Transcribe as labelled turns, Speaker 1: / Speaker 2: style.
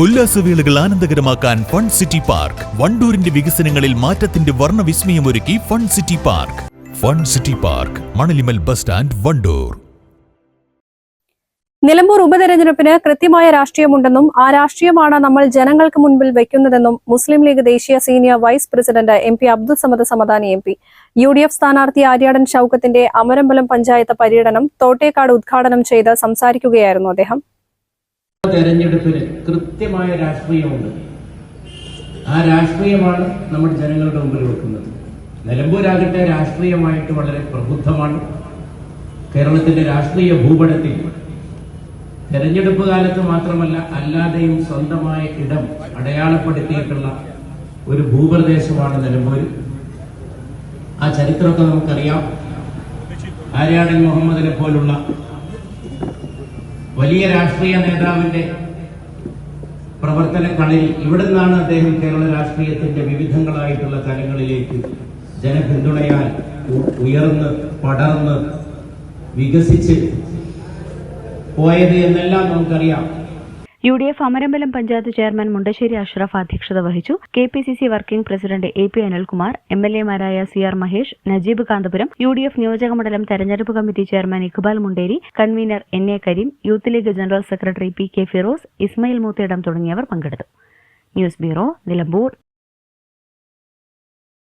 Speaker 1: ഉല്ലാസവേളകൾ ആനന്ദകരമാക്കാൻ fun city park. വണ്ടൂരിന്റെ വികസനങ്ങളിൽ മാറ്റത്തിന്റെ വർണവിസ്മയമൊരുക്കി fun city park. Fun city park Manalimal bus stand Wandoor.
Speaker 2: Nilambur ഉപതെരഞ്ഞെടുപ്പിന് കൃത്യമായ രാഷ്ട്രീയമുണ്ടെന്നും ആ രാഷ്ട്രീയമാണ് നമ്മൾ ജനങ്ങൾക്ക് മുൻപിൽ വെക്കുന്നതെന്നും മുസ്ലിം ലീഗ് ദേശീയ senior vice president M P Abdul Samad Samadani M P. U D F സ്ഥാനാർത്ഥി ആര്യാടൻ ഷൌക്കത്തിന്റെ അമരമ്പലം പഞ്ചായത്ത് പര്യടനം തോട്ടേക്കാട് ഉദ്ഘാടനം ചെയ്ത് സംസാരിക്കുകയായിരുന്നു അദ്ദേഹം.
Speaker 3: തെരഞ്ഞെടുപ്പിന് കൃത്യമായ രാഷ്ട്രീയമുണ്ട്. ആ രാഷ്ട്രീയമാണ് നമ്മുടെ ജനങ്ങളുടെ മുമ്പിൽ വെക്കുന്നത്. നിലമ്പൂരാകട്ടെ രാഷ്ട്രീയമായിട്ട് വളരെ പ്രബുദ്ധമാണ്. കേരളത്തിന്റെ രാഷ്ട്രീയ ഭൂപടത്തിൽ തെരഞ്ഞെടുപ്പ് കാലത്ത് മാത്രമല്ല അല്ലാതെയും സ്വന്തമായ ഇടം അടയാളപ്പെടുത്തിയിട്ടുള്ള ഒരു ഭൂപ്രദേശമാണ് നിലമ്പൂർ ആ ചരിത്രമൊക്കെ നമുക്കറിയാം. ആര്യാടൻ മുഹമ്മദിനെ പോലുള്ള വലിയ രാഷ്ട്രീയ നേതാവിന്റെ പ്രവർത്തന ഇവിടെ നിന്നാണ് അദ്ദേഹം കേരള രാഷ്ട്രീയത്തിന്റെ വിവിധങ്ങളായിട്ടുള്ള തലങ്ങളിലേക്ക് ജനപിന്തുണയാൽ ഉയർന്ന് പടർന്ന് വികസിച്ച് പോയത് എന്നെല്ലാം നമുക്കറിയാം.
Speaker 4: U D F Amarambalam panchayat chairman Mundasseri Ashraf അധ്യക്ഷത വഹിച്ചു. K P C C working president A P Anilkumar M L എമാരായ C R Mahesh Najeeb Kanthapuram U D F നിയോജകമണ്ഡലം തെരഞ്ഞെടുപ്പ് committee chairman Iqbal Munderi convener N A Kareem youth league general secretary P K Firoz Ismail Moothedam തുടങ്ങിയവർ പങ്കെടുത്തു. News bureau Nilambur.